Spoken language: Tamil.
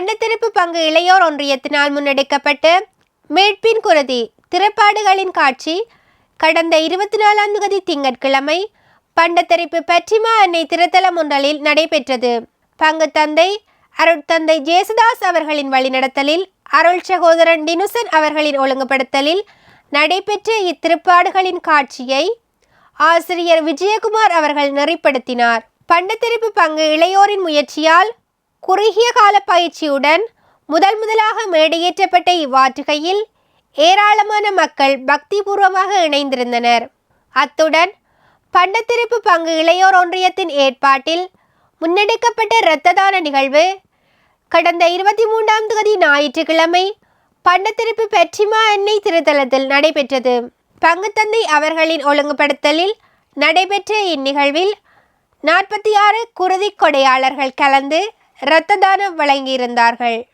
பண்டத்திருப்பு பங்கு இளையோர் ஒன்றியத்தினால் முன்னெடுக்கப்பட்ட மீட்பின் குருதி திறப்பாடுகளின் காட்சி கடந்த இருபத்தி நாலாம் தேதி திங்கட்கிழமை பண்டத்தரிப்பு பற்றிமா அன்னை திருத்தலம் ஒன்றலில் நடைபெற்றது. பங்கு தந்தை அருட்தந்தை ஜேசுதாஸ் அவர்களின் வழிநடத்தலில் அருள் சகோதரன் டினுசன் அவர்களின் ஒழுங்குபடுத்தலில் நடைபெற்ற இத்திருப்பாடுகளின் காட்சியை ஆசிரியர் விஜயகுமார் அவர்கள் நெறிப்படுத்தினார். பண்டத்தெரிப்பு பங்கு இளையோரின் முயற்சியால் குறுகிய கால பயிற்சியுடன் முதல் முதலாக மேடையேற்றப்பட்ட இவ்வாற்றுகையில் ஏராளமான மக்கள் பக்திபூர்வமாக இணைந்திருந்தனர். அத்துடன் பண்டத்திருப்பு பங்கு இளையோர் ஒன்றியத்தின் ஏற்பாட்டில் முன்னெடுக்கப்பட்ட இரத்த தான நிகழ்வு கடந்த இருபத்தி மூன்றாம் தேதி ஞாயிற்றுக்கிழமை பண்டத்திருப்பு பெற்றிமா எண்ணெய் திருத்தலத்தில் நடைபெற்றது. பங்குத்தந்தை அவர்களின் ஒழுங்குபடுத்தலில் நடைபெற்ற இந்நிகழ்வில் நாற்பத்தி ஆறு குருதி கொடையாளர்கள் கலந்து இரத்த தானம் வழங்கியிருந்தார்கள்.